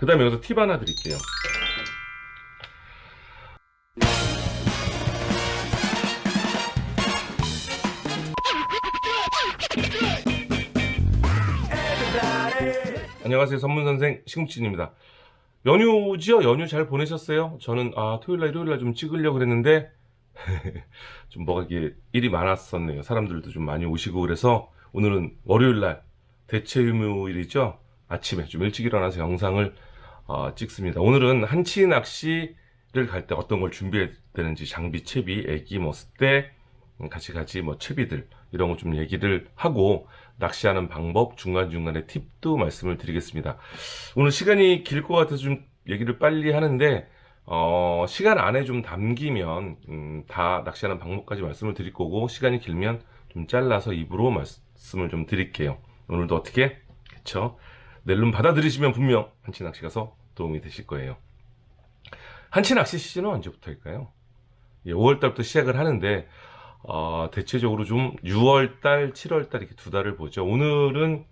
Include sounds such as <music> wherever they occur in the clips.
그 다음에 여기서 팁 하나 드릴게요. 안녕하세요. 선문선생 시금치입니다. 연휴지요? 연휴 잘 보내셨어요? 저는 아 토요일날 일요일날 좀 찍으려고 그랬는데 <laughs> 좀 뭐가 이게 일이 많았었네요. 사람들도 좀 많이 오시고 그래서 오늘은 월요일날 대체 휴무일이죠. 아침에 좀 일찍 일어나서 영상을 어, 찍습니다. 오늘은 한치 낚시를 갈 때 어떤 걸 준비해야 되는지 장비, 채비, 애기, 뭐 스대 음, 같이 같이 뭐 채비들 이런 거 좀 얘기를 하고 낚시하는 방법 중간중간에 팁도 말씀을 드리겠습니다. 오늘 시간이 길 것 같아서 좀 얘기를 빨리 하는데 어, 시간 안에 좀 담기면 음, 다 낚시하는 방법까지 말씀을 드릴 거고 시간이 길면 좀 잘라서 입으로 말씀을 좀 드릴게요. 오늘도 어떻게 그쵸? 낼름 받아들이시면 분명 한치 낚시 가서 도움이 되실 거예요. 한치 낚시 시즌은 언제부터일까요? 5월달부터 시작을 하는데 어, 대체적으로 좀 6월달, 7월달 이렇게 두 달을 보죠. 오늘은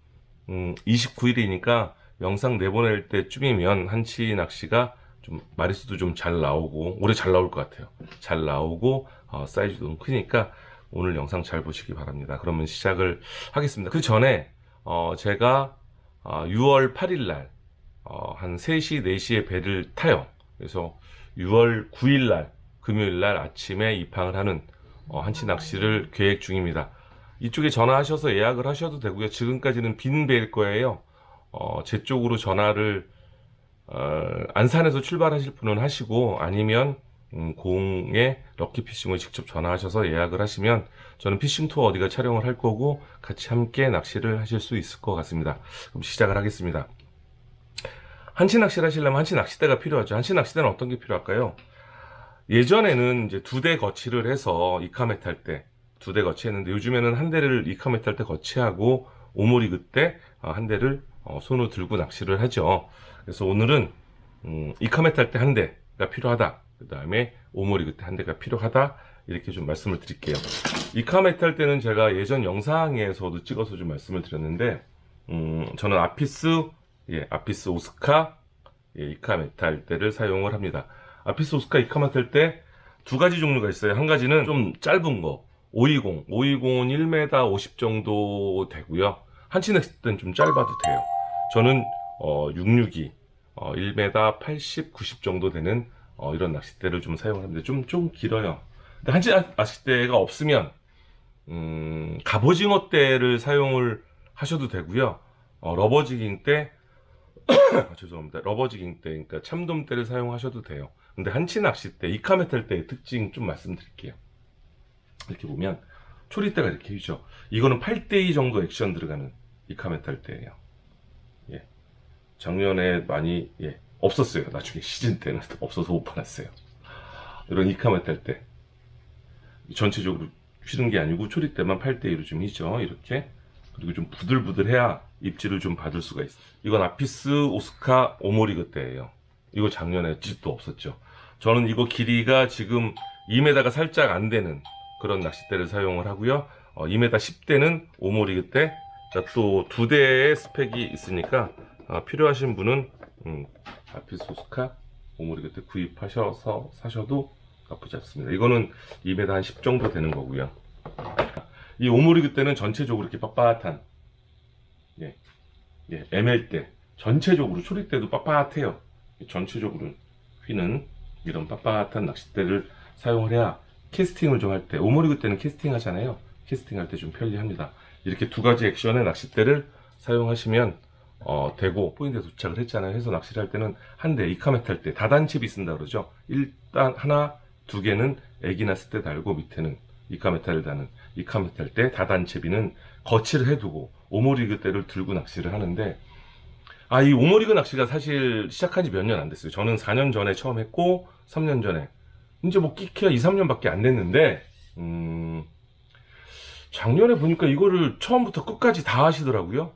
음, 29일이니까 영상 내보낼 때쯤이면 한치 낚시가 좀 마리수도 좀 잘 나오고 올해 잘 나올 것 같아요. 잘 나오고 어, 사이즈도 좀 크니까 오늘 영상 잘 보시기 바랍니다. 그러면 시작을 하겠습니다. 그 전에 어, 제가 어, 6월 8일 날 어, 한 3시, 4시에 배를 타요. 그래서 6월 9일 날 금요일 날 아침에 입항을 하는 어, 한치 낚시를 계획 중입니다. 이쪽에 전화하셔서 예약을 하셔도 되고요. 지금까지는 빈 배일 거예요. 어, 제 쪽으로 전화를 어, 안산에서 출발하실 분은 하시고 아니면 음, 공에 럭키피싱을 직접 전화하셔서 예약을 하시면 저는 피싱 투어 어디가 촬영을 할 거고 같이 함께 낚시를 하실 수 있을 것 같습니다. 그럼 시작을 하겠습니다. 한치 낚시를 하시려면 한치 낚싯대가 필요하죠. 한치 낚싯대는 어떤 게 필요할까요? 예전에는 이제 두 대 거치를 해서 이카메 탈 때 두 대 거치했는데 요즘에는 한 대를 이카메 탈 때 거치하고 오모리 그때 어, 한 대를 어, 손으로 들고 낚시를 하죠. 그래서 오늘은 음, 이카메 탈 때 한 대가 필요하다. 그 다음에 오모리 그때 한 대가 필요하다. 이렇게 좀 말씀을 드릴게요. 이카메 탈 때는 제가 예전 영상에서도 찍어서 좀 말씀을 드렸는데 음, 저는 아피스 예, 아피스 오스카 예, 이카 메탈 때를 사용을 합니다. 아피스 오스카 이카 메탈 때두 가지 종류가 있어요. 한 가지는 좀 짧은 거, 520. 520은 1m 50 정도 되고요. 한치 넥스 때는 좀 짧아도 돼요. 저는 어, 662, 어, 1m 80, 90 정도 되는 어, 이런 낚싯대를 좀 사용합니다. 좀, 좀 길어요. 근데 한치 낚싯대가 없으면 음, 갑오징어 대를 사용을 하셔도 되고요. 어, 러버지깅 때 아, 죄송합니다. 러버지깅 때, 그러니까 참돔대를 사용하셔도 돼요. 근데 한치 낚싯대, 이카메탈 때의 특징 좀 말씀드릴게요. 이렇게 보면 초리대가 이렇게 있죠. 이거는 8대2 정도 액션 들어가는 이카메탈 때예요. 예. 작년에 많이 예, 없었어요. 나중에 시즌 때는 <laughs> 없어서 못 팔았어요. 이런 이카메탈 때 전체적으로 휘는 게 아니고 초리대만 8대2로 좀 hi죠. 이렇게 그리고 좀 부들부들해야 입질을 좀 받을 수가 있어요. 이건 아피스 오스카 오모리 그 때예요. 이거 작년에 짓도 없었죠. 저는 이거 길이가 지금 2m가 살짝 안 되는 그런 낚싯대를 사용을 하고요. 어, 2m 10대는 오모리 그 때, 또 두 대의 스펙이 있으니까 어, 필요하신 분은 음, 아피스 오스카 오모리 그 때 구입하셔서 사셔도 나쁘지 않습니다. 이거는 2m 한 10 정도 되는 거고요. 이 오모리 그 때는 전체적으로 이렇게 빳빳한 예, 예, ML 때 전체적으로 초리 때도 빳빳해요. 전체적으로 휘는 이런 빳빳한 낚싯대를 사용을 해야 캐스팅을 좀 할 때 오모리그 때는 캐스팅 하잖아요. 캐스팅 할 때 좀 편리합니다. 이렇게 두 가지 액션의 낚싯대를 사용하시면 어, 되고 포인트에 도착을 했잖아요. 해서 낚시를 할 때는 한 대 이카메탈 때 다단칩이 쓴다 그러죠. 일단 하나 두 개는 애기나 스때 달고 밑에는 이카메탈을 다는 이카메탈 때 다단채비는 거치를 해두고 오모리그 때를 들고 낚시를 하는데 아 이 오모리그 낚시가 사실 시작한 지 몇 년 안 됐어요. 저는 4년 전에 처음 했고 3년 전에 이제 뭐 끼케야 2, 3년밖에 안 됐는데 음 작년에 보니까 이거를 처음부터 끝까지 다 하시더라고요.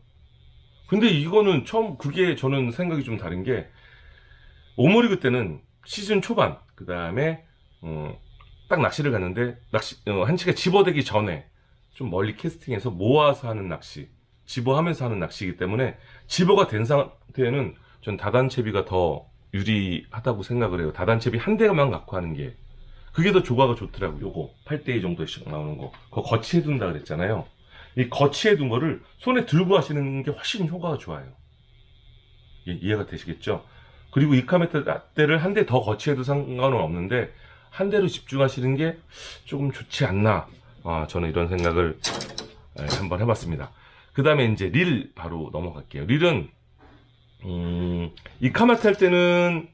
근데 이거는 처음 그게 저는 생각이 좀 다른 게 오모리그 때는 시즌 초반 그 다음에 음, 딱 낚시를 갔는데 낚시 어, 한치가 집어대기 전에 좀 멀리 캐스팅해서 모아서 하는 낚시 집어하면서 하는 낚시이기 때문에 집어가 된 상태에는 전 다단채비가 더 유리하다고 생각을 해요. 다단채비 한 대만 갖고 하는 게 그게 더 조과가 좋더라고요. 요거 8대2 정도씩 나오는 거. 그거 거치해 둔다 그랬잖아요. 이 거치해 둔 거를 손에 들고 하시는 게 훨씬 효과가 좋아요. 이- 이해가 되시겠죠? 그리고 이카메트를 한 대 더 거치해도 상관은 없는데 한 대로 집중하시는 게 조금 좋지 않나 아, 저는 이런 생각을 예, 한번 해봤습니다. 그 다음에 이제 릴 바로 넘어갈게요. 릴은 음, 이 카마트 할 때는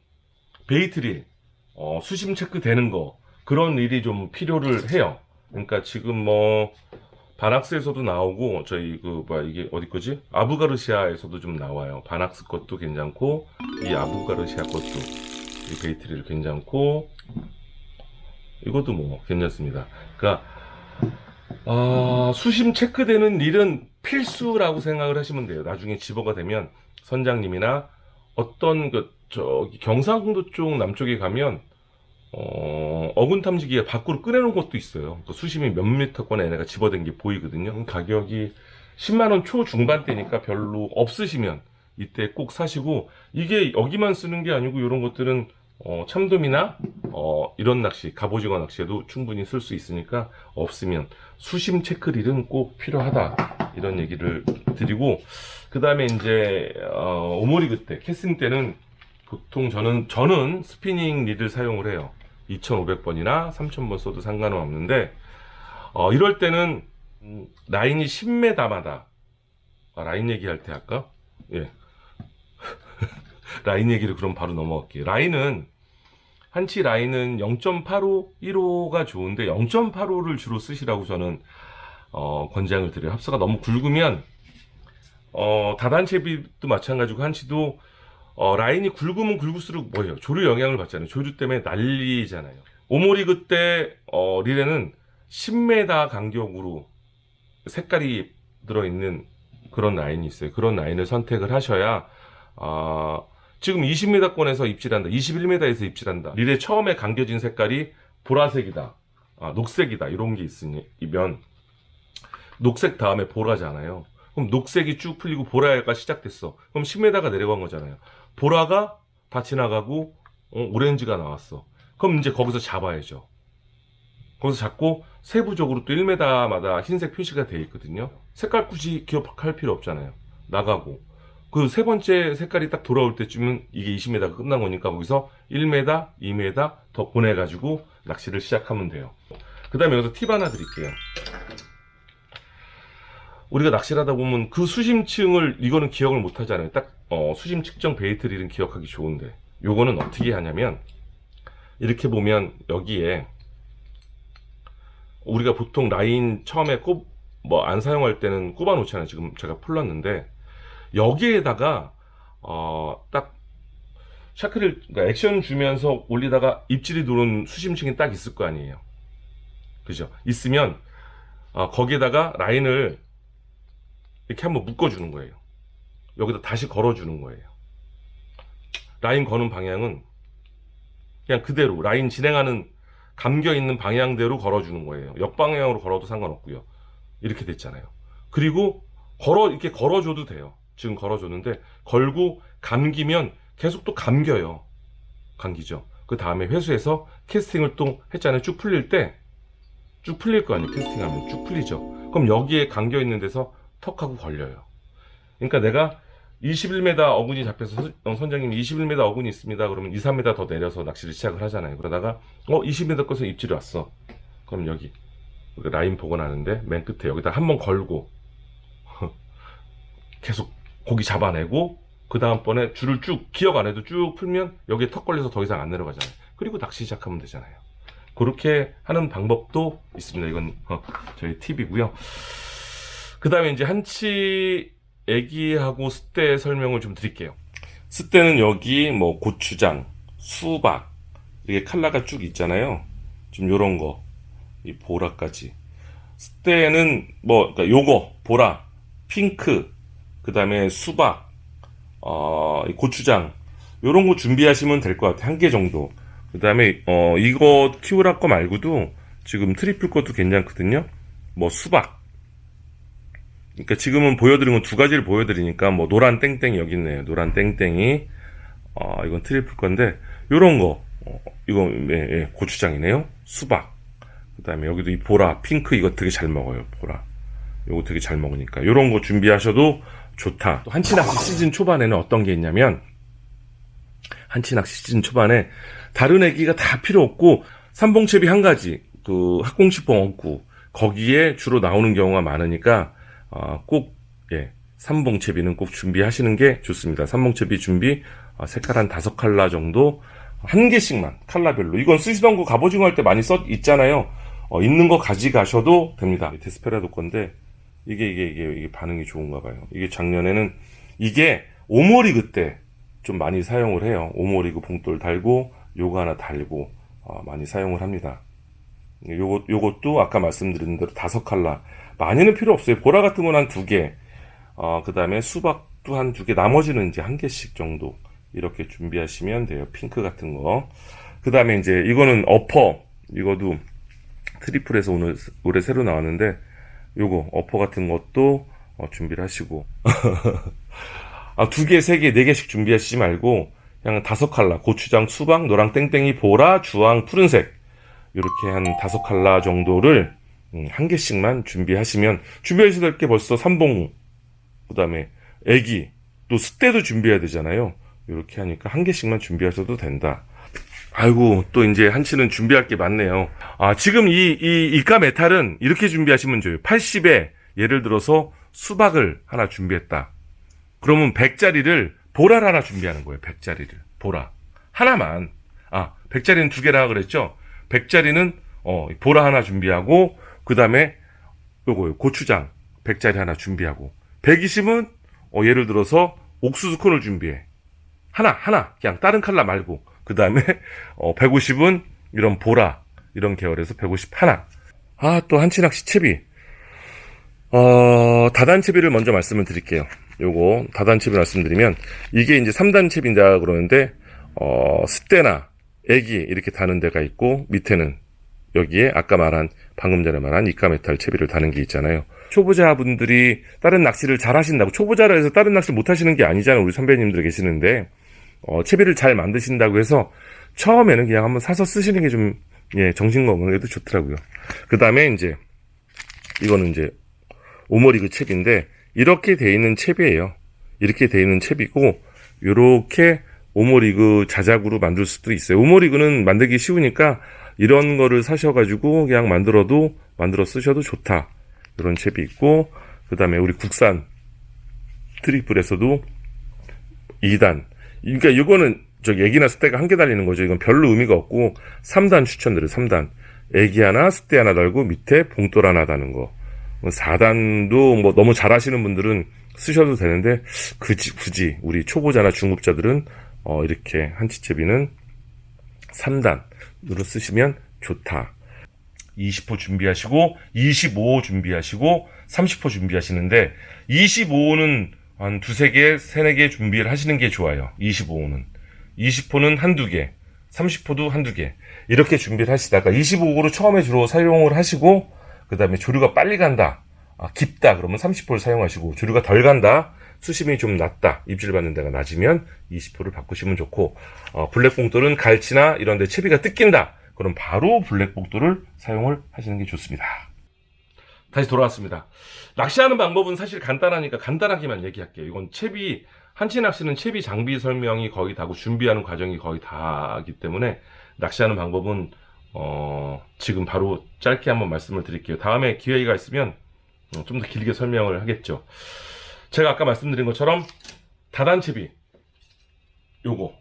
베이트릴 어, 수심 체크 되는 거 그런 일이 좀 필요를 해요. 그러니까 지금 뭐 바낙스에서도 나오고 저희 그 뭐야 이게 어디 거지 아부가르시아에서도 좀 나와요. 바낙스 것도 괜찮고 이 아부가르시아 것도 이 베이트릴 괜찮고 이것도 뭐 괜찮습니다. 그러니까 아, 수심 체크되는 일은 필수라고 생각을 하시면 돼요. 나중에 집어가 되면 선장님이나 어떤 그 저기 경상도 쪽 남쪽에 가면 어, 어군 탐지기가 밖으로 꺼내놓은 것도 있어요. 그 수심이 몇 미터권에 얘네가 집어댄 게 보이거든요. 가격이 10만원 초중반대니까 별로 없으시면 이때 꼭 사시고 이게 여기만 쓰는 게 아니고 이런 것들은 어, 참돔이나 어, 이런 낚시, 갑오징어 낚시에도 충분히 쓸 수 있으니까 없으면 수심 체크릴은 꼭 필요하다. 이런 얘기를 드리고 그 다음에 이제 어, 오모리 그때 캐스팅 때는 보통 저는 저는 스피닝 릴을 사용을 해요. 2,500번이나 3,000번 써도 상관은 없는데 어, 이럴 때는 음, 라인이 10m마다. 아, 라인 얘기할 때 할까? 예 라인 얘기를 그럼 바로 넘어갈게요 라인은 한치 라인은 0.85, 1호가 좋은데 0.85를 주로 쓰시라고 저는 어, 권장을 드려요. 합사가 너무 굵으면 어, 다단체비도 마찬가지고 한치도 어, 라인이 굵으면 굵을수록 뭐예요? 조류 영향을 받잖아요. 조류 때문에 난리잖아요. 오모리 그때 어, 릴에는 10m 간격으로 색깔이 들어있는 그런 라인이 있어요. 그런 라인을 선택을 하셔야 아, 지금 20m권에서 입질한다. 21m에서 입질한다. 릴에 처음에 감겨진 색깔이 보라색이다. 아, 녹색이다. 이런 게 있으면 녹색 다음에 보라잖아요. 그럼 녹색이 쭉 풀리고 보라가 시작됐어. 그럼 10m가 내려간 거잖아요. 보라가 다 지나가고 어, 오렌지가 나왔어. 그럼 이제 거기서 잡아야죠. 거기서 잡고 세부적으로 또 1m마다 흰색 표시가 돼 있거든요. 색깔 굳이 기억할 필요 없잖아요. 나가고 그 세 번째 색깔이 딱 돌아올 때쯤은 이게 20m가 끝난 거니까 거기서 1m, 2m 더 보내가지고 낚시를 시작하면 돼요. 그 다음에 여기서 팁 하나 드릴게요. 우리가 낚시를 하다 보면 그 수심층을 이거는 기억을 못 하잖아요. 딱 어, 수심 측정 베이트릴은 기억하기 좋은데 요거는 어떻게 하냐면 이렇게 보면 여기에 우리가 보통 라인 처음에 꼽 뭐 안 사용할 때는 꼽아 놓잖아요. 지금 제가 풀렀는데 여기에다가 어, 딱 샤크를 그러니까 액션 주면서 올리다가 입질이 들어온 수심층이 딱 있을 거 아니에요. 그죠? 있으면 어, 거기에다가 라인을 이렇게 한번 묶어주는 거예요. 여기다 다시 걸어주는 거예요. 라인 거는 방향은 그냥 그대로 라인 진행하는 감겨 있는 방향대로 걸어주는 거예요. 역방향으로 걸어도 상관없고요. 이렇게 됐잖아요. 그리고 걸어 이렇게 걸어줘도 돼요. 지금 걸어줬는데 걸고 감기면 계속 또 감겨요. 감기죠. 그 다음에 회수해서 캐스팅을 또 했잖아요. 쭉 풀릴 때 쭉 풀릴 거 아니에요. 캐스팅하면 쭉 풀리죠. 그럼 여기에 감겨 있는 데서 턱하고 걸려요. 그러니까 내가 21m 어군이 잡혀서 선- 어, 선장님이 21m 어군이 있습니다. 그러면 2, 3m 더 내려서 낚시를 시작을 하잖아요. 그러다가 어 20m 거서 입질이 왔어. 그럼 여기 라인 복원하는데 맨 끝에 여기다 한 번 걸고 <laughs> 계속 고기 잡아내고 그 다음번에 줄을 쭉 기억 안 해도 쭉 풀면 여기에 턱 걸려서 더 이상 안 내려가잖아요. 그리고 낚시 시작하면 되잖아요. 그렇게 하는 방법도 있습니다. 이건 어, 저희 팁이고요. 그 다음에 이제 한치 애기하고 숫대 설명을 좀 드릴게요. 숫대는 여기 뭐 고추장, 수박 이게 칼라가 쭉 있잖아요. 좀 요런 거, 이 보라까지. 숫대는 뭐 그러니까 요거 보라, 핑크, 그 다음에 수박, 어, 이 고추장 요런 거 준비하시면 될 것 같아요. 한 개 정도. 그 다음에 어 이거 키우라 거 말고도 지금 트리플 것도 괜찮거든요. 뭐 수박. 그러니까 지금은 보여드린 건 두 가지를 보여드리니까 뭐 노란 땡땡이 여기 있네요. 노란 땡땡이. 어, 이건 트리플 건데 요런 거 어, 이건 예, 예, 고추장이네요. 수박. 그 다음에 여기도 이 보라 핑크 이거 되게 잘 먹어요. 보라. 요거 되게 잘 먹으니까 요런 거 준비하셔도 좋다. 또 한치 낚시 시즌 초반에는 어떤 게 있냐면 한치 낚시 시즌 초반에 다른 애기가 다 필요 없고 삼봉채비 한 가지 그 학공식봉 엉구 거기에 주로 나오는 경우가 많으니까 어, 꼭 예, 삼봉채비는 꼭 준비하시는 게 좋습니다. 삼봉채비 준비 어, 색깔 한 다섯 칼라 정도 한 개씩만 칼라별로 이건 거 갑오징어 할 때 많이 써 있잖아요. 어, 있는 거 가져가셔도 됩니다. 데스페라도 건데 이게 이게 이게 이게 반응이 좋은가 봐요. 이게 작년에는 이게 오모리그 때 좀 많이 사용을 해요. 오모리그 봉돌 달고 요거 하나 달고 어, 많이 사용을 합니다. 요거 요것도 아까 말씀드린 대로 다섯 칼라 많이는 필요 없어요. 보라 같은 건 한 두 개. 어, 그 다음에 수박도 한 두 개. 나머지는 이제 한 개씩 정도 이렇게 준비하시면 돼요. 핑크 같은 거. 그 다음에 이제 이거는 어퍼. 이거도 트리플에서 오늘 올해 새로 나왔는데 요거 어퍼 같은 것도 어, 준비를 하시고 <laughs> 아, 두 개, 세 개, 네 개씩 준비하시지 말고 그냥 다섯 칼라 고추장, 수박, 노랑, 땡땡이, 보라, 주황, 푸른색 이렇게 한 다섯 칼라 정도를 음, 한 개씩만 준비하시면 준비하셔야 될 게 벌써 삼봉 그다음에 애기 또 숫대도 준비해야 되잖아요. 이렇게 하니까 한 개씩만 준비하셔도 된다. 아이고 또 이제 한치는 준비할 게 많네요. 아 지금 이 이 이가 메탈은 이렇게 준비하시면 좋아요. 80에 예를 들어서 수박을 하나 준비했다. 그러면 100짜리를 보라를 하나 준비하는 거예요. 100짜리를 보라 하나만. 아 100짜리는 두 개라 그랬죠. 100짜리는 어 보라 하나 준비하고 그 다음에 요거 고추장 100짜리 하나 준비하고 120은 어, 예를 들어서 옥수수 콘을 준비해. 하나, 하나. 그냥 다른 칼라 말고. 그 다음에, <laughs> 어, 150은 이런 보라. 이런 계열에서 150 하나. 아, 또 한치낚 시 채비. 어, 다단 채비를 먼저 말씀을 드릴게요. 요거, 다단 채비 말씀드리면, 이게 이제 3단 채비인다 그러는데, 어, 습대나 애기 이렇게 다는 데가 있고, 밑에는 여기에 아까 말한, 방금 전에 말한 이카메탈 채비를 다는 게 있잖아요. 초보자분들이 다른 낚시를 잘 하신다고, 초보자라 해서 다른 낚시 못 하시는 게 아니잖아요. 우리 선배님들 계시는데, 어, 채비를 잘 만드신다고 해서 처음에는 그냥 한번 사서 쓰시는 게 좀, 예, 정신 건강에도 좋더라고요. 그 다음에 이제, 이거는 이제, 오머리그 챕인데, 이렇게 돼 있는 챕이에요. 이렇게 돼 있는 챕이고, 요렇게 오머리그 자작으로 만들 수도 있어요. 오머리그는 만들기 쉬우니까, 이런 거를 사셔가지고, 그냥 만들어도, 만들어 쓰셔도 좋다. 이런 챕이 있고, 그 다음에 우리 국산 트리플에서도 2단. 그러니까 이거는 저 애기나 숫대가 한 개 달리는 거죠. 이건 별로 의미가 없고 3단 추천드려요. 3단. 애기 하나, 숫대 하나 달고 밑에 봉돌 하나 다는 거. 4단도 뭐 너무 잘하시는 분들은 쓰셔도 되는데 굳이 굳이 우리 초보자나 중급자들은 어 이렇게 한치채비는 3단으로 쓰시면 좋다. 20호 준비하시고 25호 준비하시고 30호 준비하시는데 25호는 한 두세 개, 세네 개 준비를 하시는 게 좋아요. 25호는. 20호는 한두 개, 30호도 한두 개. 이렇게 준비를 하시다가 25호로 처음에 주로 사용을 하시고 그 다음에 조류가 빨리 간다. 아, 깊다. 그러면 30호를 사용하시고 조류가 덜 간다. 수심이 좀 낮다. 입질 받는 데가 낮으면 20호를 바꾸시면 좋고 어, 블랙봉돌은 갈치나 이런 데 채비가 뜯긴다. 그럼 바로 블랙봉돌을 사용을 하시는 게 좋습니다. 다시 돌아왔습니다. 낚시하는 방법은 사실 간단하니까 간단하게만 얘기할게요. 이건 채비, 한치 낚시는 채비 장비 설명이 거의 다고 준비하는 과정이 거의 다기 때문에 낚시하는 방법은 어, 지금 바로 짧게 한번 말씀을 드릴게요. 다음에 기회가 있으면 어, 좀더 길게 설명을 하겠죠. 제가 아까 말씀드린 것처럼 다단 채비 요거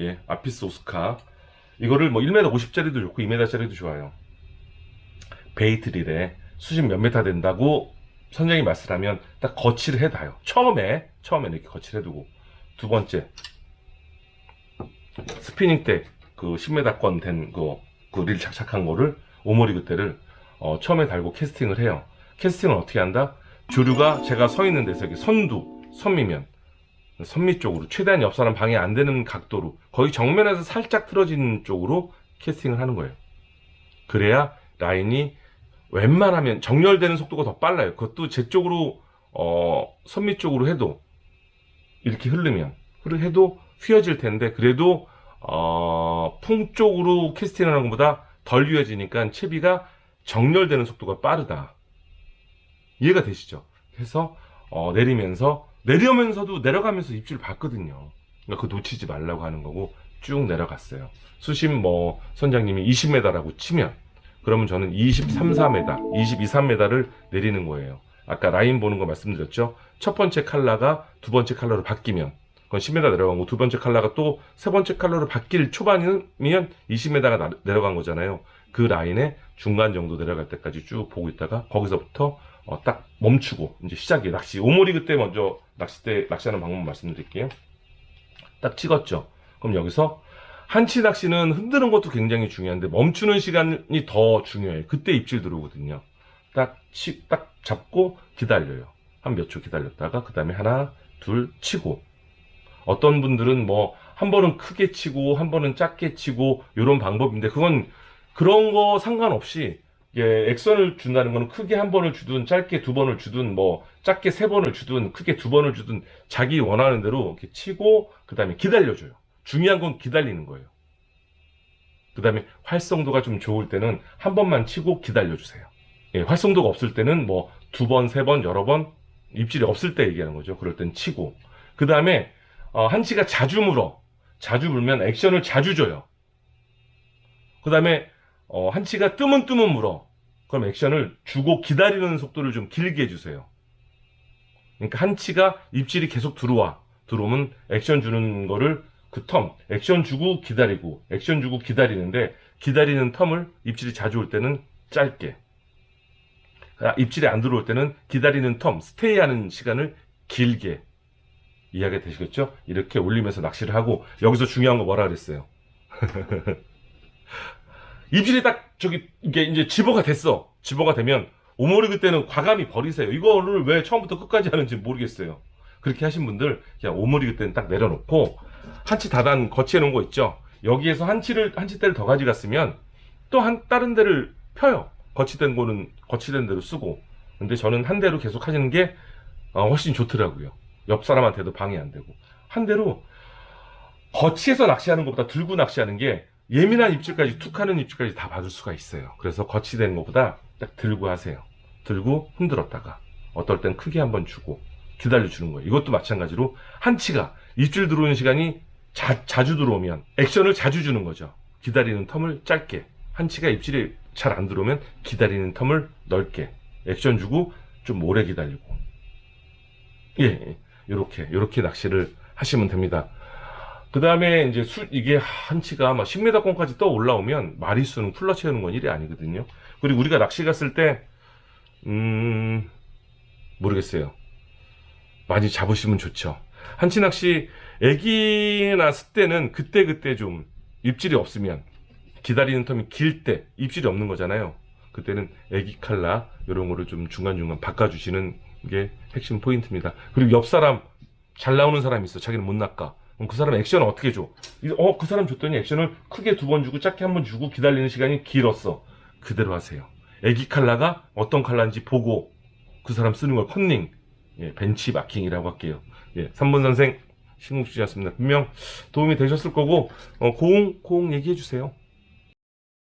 예 아피스 오스카 이거를 뭐 1m 50짜리도 좋고 2m짜리도 좋아요. 베이트릴에 수심 몇 메타 된다고 선생님이 말씀하면 딱 거치를 해놔요. 처음에 처음에 이렇게 거치를 해두고 두 번째 스피닝 때 그 10m권 된그그릴 착착한 거를 오모리 그때를 어, 처음에 달고 캐스팅을 해요. 캐스팅을 어떻게 한다? 조류가 제가 서 있는 데서 이렇게 선두 선미면 선미 쪽으로 최대한 옆 사람 방해 안 되는 각도로 거의 정면에서 살짝 틀어지는 쪽으로 캐스팅을 하는 거예요. 그래야 라인이 웬만하면 정렬되는 속도가 더 빨라요. 그것도 제 쪽으로 어, 선미 쪽으로 해도 이렇게 흐르면 흐르 해도 휘어질 텐데 그래도 어, 풍 쪽으로 캐스팅하는 것보다 덜 휘어지니까 채비가 정렬되는 속도가 빠르다. 이해가 되시죠? 그래서 어, 내리면서 내려면서도 내려가면서 입질 봤거든요. 그러니까 그 놓치지 말라고 하는 거고 쭉 내려갔어요. 수심 뭐 선장님이 20m라고 치면 그러면 저는 23, 4m, 22, 3m를 내리는 거예요. 아까 라인 보는 거 말씀드렸죠? 첫 번째 칼라가 두 번째 칼라로 바뀌면 그건 10m 내려간 거, 두 번째 칼라가 또 세 번째 칼라로 바뀔 초반이면 20m가 내려간 거잖아요. 그 라인에 중간 정도 내려갈 때까지 쭉 보고 있다가 거기서부터 어, 딱 멈추고 이제 시작이 낚시 오모리 그때 먼저 낚싯대 낚시하는 방법 말씀드릴게요. 딱 찍었죠. 그럼 여기서 한치 낚시는 흔드는 것도 굉장히 중요한데 멈추는 시간이 더 중요해요. 그때 입질 들어오거든요. 딱, 치, 딱 잡고 기다려요. 한 몇 초 기다렸다가 그 다음에 하나, 둘 치고 어떤 분들은 뭐 한 번은 크게 치고 한 번은 작게 치고 이런 방법인데 그건 그런 거 상관없이 예, 액션을 준다는 거는 크게 한 번을 주든 짧게 두 번을 주든 뭐 작게 세 번을 주든 크게 두 번을 주든 자기 원하는 대로 이렇게 치고 그 다음에 기다려줘요. 중요한 건 기다리는 거예요. 그 다음에 활성도가 좀 좋을 때는 한 번만 치고 기다려주세요. 예, 활성도가 없을 때는 뭐 두 번, 세 번, 여러 번 입질이 없을 때 얘기하는 거죠. 그럴 땐 치고. 그 다음에 어, 한치가 자주 물어. 자주 물면 액션을 자주 줘요. 그 다음에 어, 한치가 뜨문뜨문 물어. 그럼 액션을 주고 기다리는 속도를 좀 길게 해주세요. 그러니까 한치가 입질이 계속 들어와. 들어오면 액션 주는 거를 그 텀, 액션 주고 기다리고, 액션 주고 기다리는데, 기다리는 텀을 입질이 자주 올 때는 짧게. 아, 입질이 안 들어올 때는 기다리는 텀, 스테이 하는 시간을 길게. 이해가 되시겠죠? 이렇게 올리면서 낚시를 하고, 여기서 중요한 거 뭐라 그랬어요? <laughs> 입질이 딱 저기 이게 이제 집어가 됐어. 집어가 되면 오모리 그때는 과감히 버리세요. 이거를 왜 처음부터 끝까지 하는지 모르겠어요. 그렇게 하신 분들 그냥 오모리 그때는 딱 내려놓고 한치 다단 거치해 놓은 거 있죠. 여기에서 한치를 한치대를 더 가져갔으면 또 한 다른 데를 펴요. 거치된 거는 거치된 대로 쓰고. 근데 저는 한 대로 계속 하시는 게 어, 훨씬 좋더라고요. 옆 사람한테도 방해 안 되고 한 대로 거치해서 낚시하는 것보다 들고 낚시하는 게 예민한 입질까지 툭 하는 입질까지 다 받을 수가 있어요. 그래서 거치된 것보다 딱 들고 하세요. 들고 흔들었다가 어떨 땐 크게 한번 주고 기다려 주는 거예요. 이것도 마찬가지로 한치가 입질 들어오는 시간이 자, 자주 들어오면 액션을 자주 주는 거죠. 기다리는 텀을 짧게 한치가 입질이 잘 안 들어오면 기다리는 텀을 넓게 액션 주고 좀 오래 기다리고 예, 이렇게 이렇게 낚시를 하시면 됩니다. 그 다음에 이제 수, 이게 한치가 막 10m권까지 떠 올라오면 마리수는 풀러 채우는 건 일이 아니거든요. 그리고 우리가 낚시 갔을 때, 음, 모르겠어요. 많이 잡으시면 좋죠. 한치 낚시, 애기 났을 때는 그때 그때 좀 입질이 없으면, 기다리는 텀이 길 때 입질이 없는 거잖아요. 그때는 애기 칼라, 이런 거를 좀 중간중간 바꿔주시는 게 핵심 포인트입니다. 그리고 옆 사람, 잘 나오는 사람이 있어. 자기는 못 낚아. 그럼 그 사람 액션을 어떻게 줘? 이- 어, 그 사람 줬더니 액션을 크게 두 번 주고 작게 한 번 주고 기다리는 시간이 길었어. 그대로 하세요. 애기 칼라가 어떤 칼라인지 보고 그 사람 쓰는 걸 컨닝, 예, 벤치 마킹이라고 할게요. 예, 3번 선생 신국씨였습니다. 분명 도움이 되셨을 거고, 어, 고응, 고응 얘기해 주세요.